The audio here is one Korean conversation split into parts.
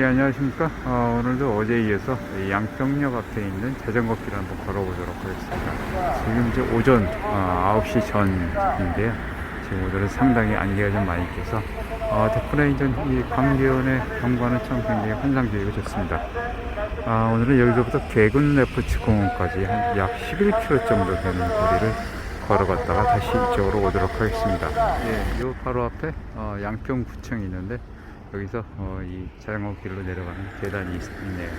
예, 안녕하십니까. 어, 오늘도 어제에 이어서 이 양평역 앞에 있는 자전거 길을 한번 걸어보도록 하겠습니다. 지금 이제 오전 어, 9시 전인데요. 지금 오늘은 상당히 안개가 좀 많이 껴서 어, 덕분에 이제 이 광교의 경관은 참 굉장히 환상적이고 좋습니다. 아, 오늘은 여기서부터 개군 레프트 공원까지 한 약 11km 정도 되는 거리를 걸어갔다가 다시 이쪽으로 오도록 하겠습니다. 예, 요 바로 앞에 어, 양평구청이 있는데 여기서 어, 이 자전거 길로 내려가는 계단이 있, 있네요.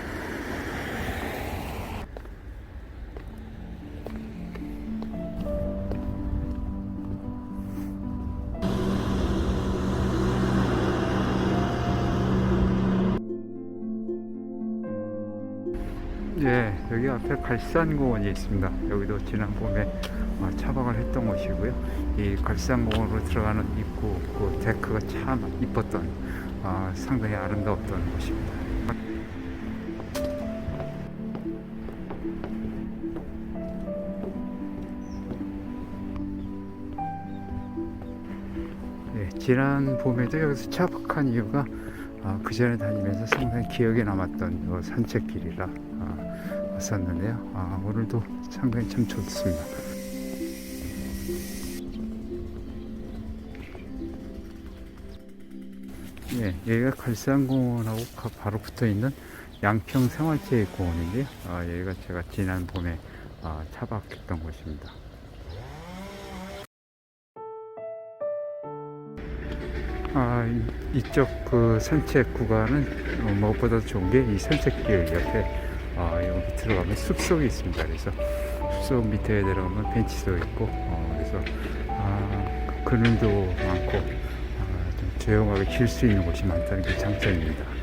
예, 여기 앞에 갈산공원이 있습니다. 여기도 지난 봄에 어, 차박을 했던 곳이고요. 이 갈산공원으로 들어가는 입구, 그 데크가 참 이뻤던, 어, 상당히 아름다웠던 곳입니다. 예, 지난 봄에도 여기서 차박한 이유가 아, 그 전에 다니면서 상당히 기억에 남았던 요 산책길이라 아, 왔었는데요. 아, 오늘도 상당히 참 좋습니다. 예, 여기가 갈산공원하고 가- 바로 붙어 있는 양평 생활체육공원인데요. 아, 여기가 제가 지난 봄에 아, 차박했던 곳입니다. 아, 이- 이쪽 그 산책 구간은 어, 무엇보다 좋은 게 이 산책길 옆에 아, 여기 들어가면 숲속이 있습니다. 그래서 숲속 밑에 내려가면 벤치도 있고 어, 그래서 아, 그늘도 많고 조용하게 쉴 수 있는 곳이 많다는 게 장점입니다.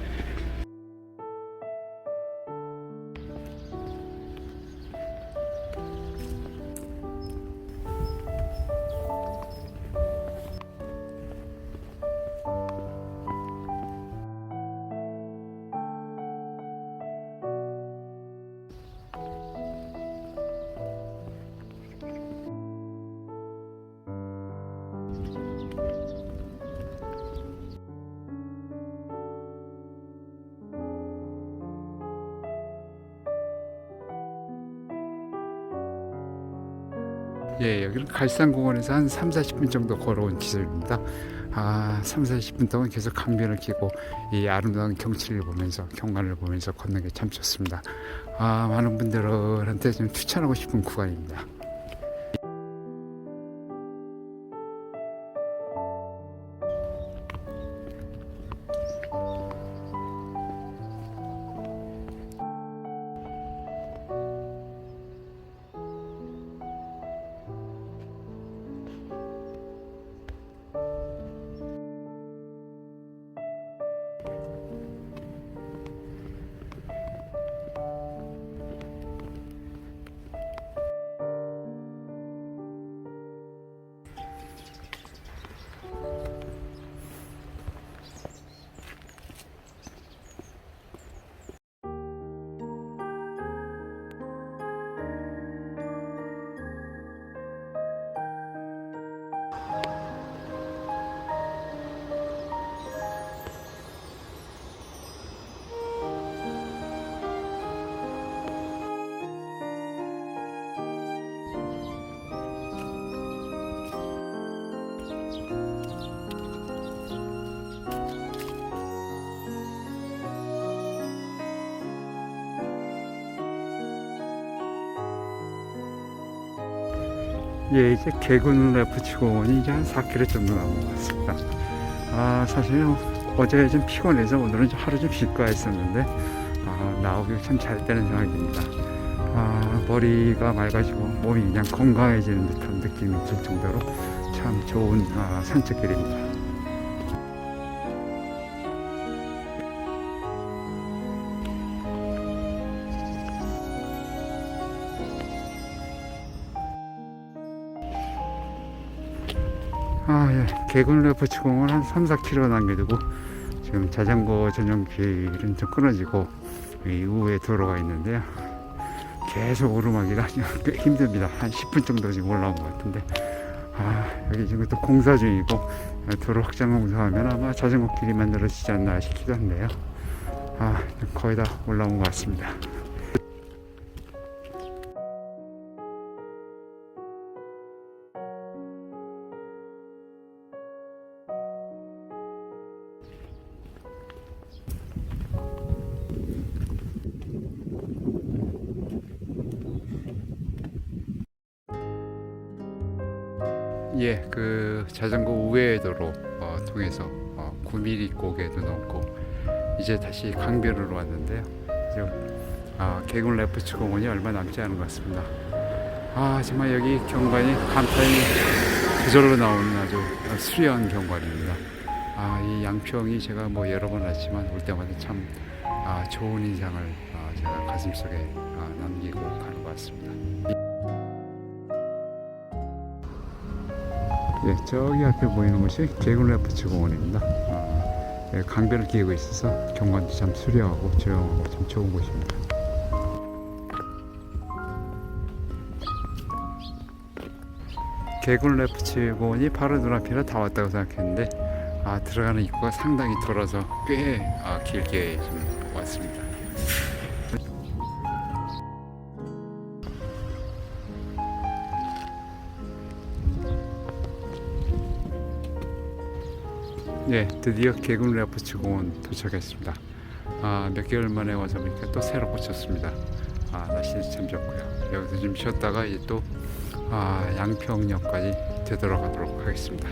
예, 여기는 갈산공원에서 한 3, 40분 정도 걸어온 지점입니다. 아, 3, 40분 동안 계속 강변을 끼고 이 아름다운 경치를 보면서 경관을 보면서 걷는 게 참 좋습니다. 아, 많은 분들한테 좀 추천하고 싶은 구간입니다. 예, 이제 개군 레프트 공원이 이제 한 4km 정도 남은 것 같습니다. 아, 사실 어제 좀 피곤해서 오늘은 좀 하루 좀 쉴까 했었는데, 아, 나오기 참잘 되는 생각이 듭니다. 아, 머리가 맑아지고 몸이 그냥 건강해지는 듯한 느낌이 들 정도로 참 좋은 아, 산책길입니다. 개군 레포츠 공원 한 3, 4km 남겨두고 지금 자전거 전용 길은 좀 끊어지고 이 우회 도로가 있는데요. 계속 오르막이라 꽤 힘듭니다. 한 10분 정도 지금 올라온 것 같은데 아, 여기 지금 또 공사 중이고 도로 확장 공사하면 아마 자전거 길이 만들어지지 않나 싶기도 한데요. 아, 거의 다 올라온 것 같습니다. 예, 그 자전거 우회도로 어, 통해서 어, 9mm 고개도 넘고 이제 다시 강변으로 왔는데요. 아, 개군 레프트 공원이 얼마 남지 않은 것 같습니다. 아 정말 여기 경관이 간판이 저절로 나오는 아주 수려한 경관입니다. 아, 이 양평이 제가 뭐 여러 번 왔지만 올 때마다 참 아, 좋은 인상을 아, 제가 가슴속에 아, 남기고 가는 것 같습니다. 예, 저기 앞에 보이는 곳이 개군 레프트 공원입니다. 아, 예, 강변을 끼고 있어서 경관도 참 수려하고 조용하고 참 좋은 곳입니다. 개군 레프트 공원이 바로 눈앞이라 다 왔다고 생각했는데 아, 들어가는 입구가 상당히 돌아서 꽤 아, 길게 좀 왔습니다. 네, 드디어 개군 레프트 공원 도착했습니다. 아, 몇 개월 만에 와서 보니까 또 새로 고쳤습니다. 아, 날씨도 참 좋고요. 여기서 좀 쉬었다가 이제 또 아, 양평역까지 되돌아가도록 하겠습니다.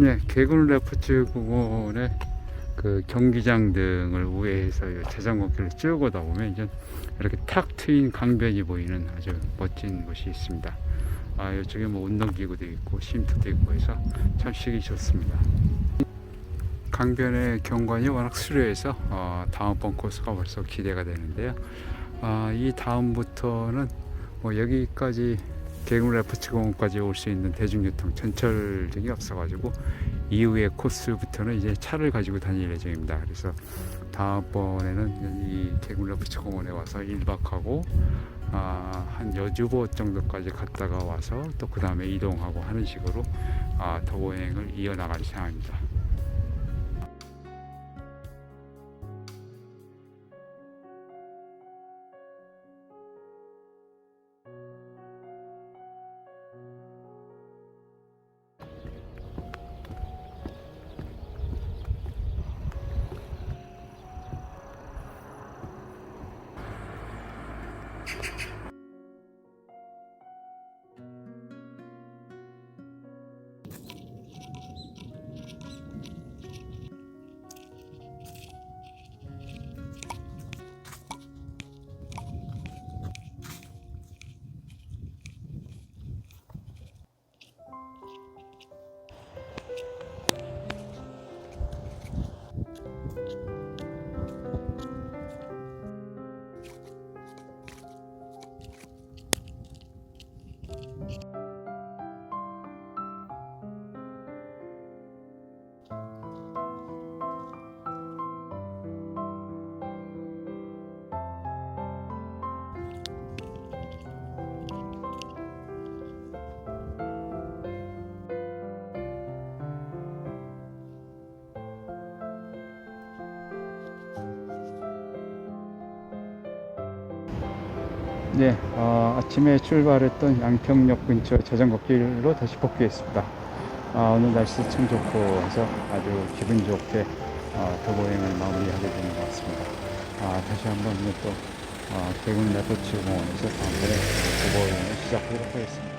네, 개군 레프트 공원의 그 경기장 등을 우회해서 이 자전거길을 쭉 오다 보면 이제 이렇게 탁 트인 강변이 보이는 아주 멋진 곳이 있습니다. 아, 이쪽에 뭐 운동기구도 있고 쉼터도 있고 해서 참 쉬기 좋습니다. 강변의 경관이 워낙 수려해서 어, 다음번 코스가 벌써 기대가 되는데요. 아, 이 다음부터는 뭐 여기까지 개군 레프트 공원까지 올 수 있는 대중교통 전철 등이 없어가지고 이후의 코스부터는 이제 차를 가지고 다닐 예정입니다. 그래서 다음번에는 이 개군 레프트 공원에 와서 1박하고 아, 한 여주보 정도까지 갔다가 와서 또 그 다음에 이동하고 하는 식으로 아, 도보행을 이어나갈 생각입니다. 네, 어, 아침에 출발했던 양평역 근처 자전거길로 다시 복귀했습니다. 아, 오늘 날씨 참 좋고 해서 아주 기분 좋게 어, 도보행을 마무리하게 되는 것 같습니다. 아, 다시 한번 또 어, 대군 레포츠 공원에서 다음번에 도보행을 시작하도록 하겠습니다.